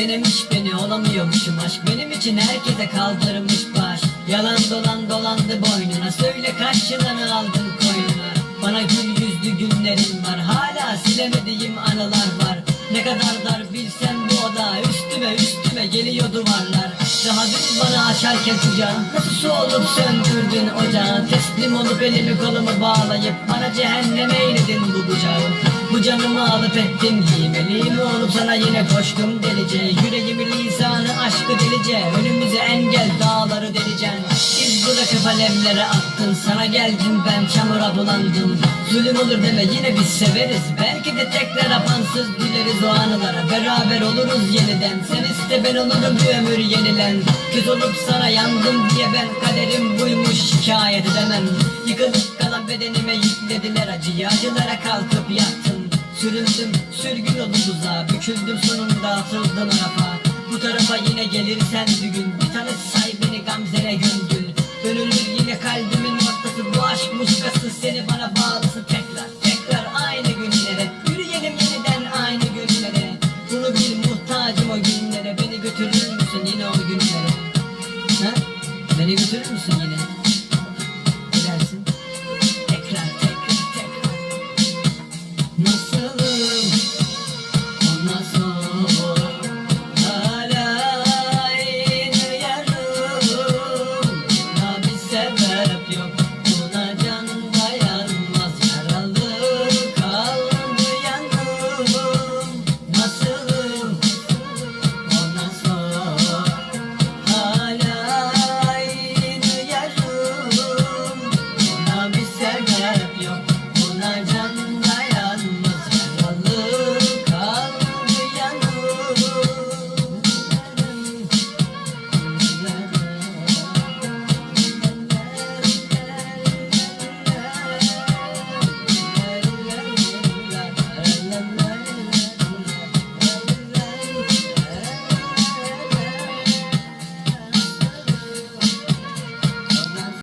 Denemiş beni olamıyormuşum aşk. Benim için herkese kaldırmış baş Yalan dolan dolandı boynuna. Söyle kaç yılını aldın koynuna. Bana gül yüzlü günlerin var. Hala silemediğim anılar var. Ne kadar dar bilsen bu oda Üstüme üstüme geliyor duvarlar. Daha dün bana açarken kucağı Nasıl su olup söndürdün ocağı. Teslim olup elimi kolumu bağlayıp Bana cehenneme eyledin bu bucağı bu canımı alıp ettin himeli olup sana yine koştum delice. Yüreğimi lisanı aşkı delice. Önümüze engel dağları delicen. İz bırakıp alemlere attın. Sana geldim ben çamura bulandım. Zulüm olur deme yine biz severiz. Belki de tekrar apansız güleriz o anılara. Beraber oluruz yeniden. Sen iste ben olurum bir ömür yenilen. Köz olup sana yandım diye ben Kaderim buymuş. Şikayet edemem. Yıkılıp bedenime yüklediler acıyı. Acılara kalkıp yattım. Süründüm sürgün olunuza Büküldüm sonunda atıldım rafa. Bu tarafa yine gelirsen bir gün. Bir tane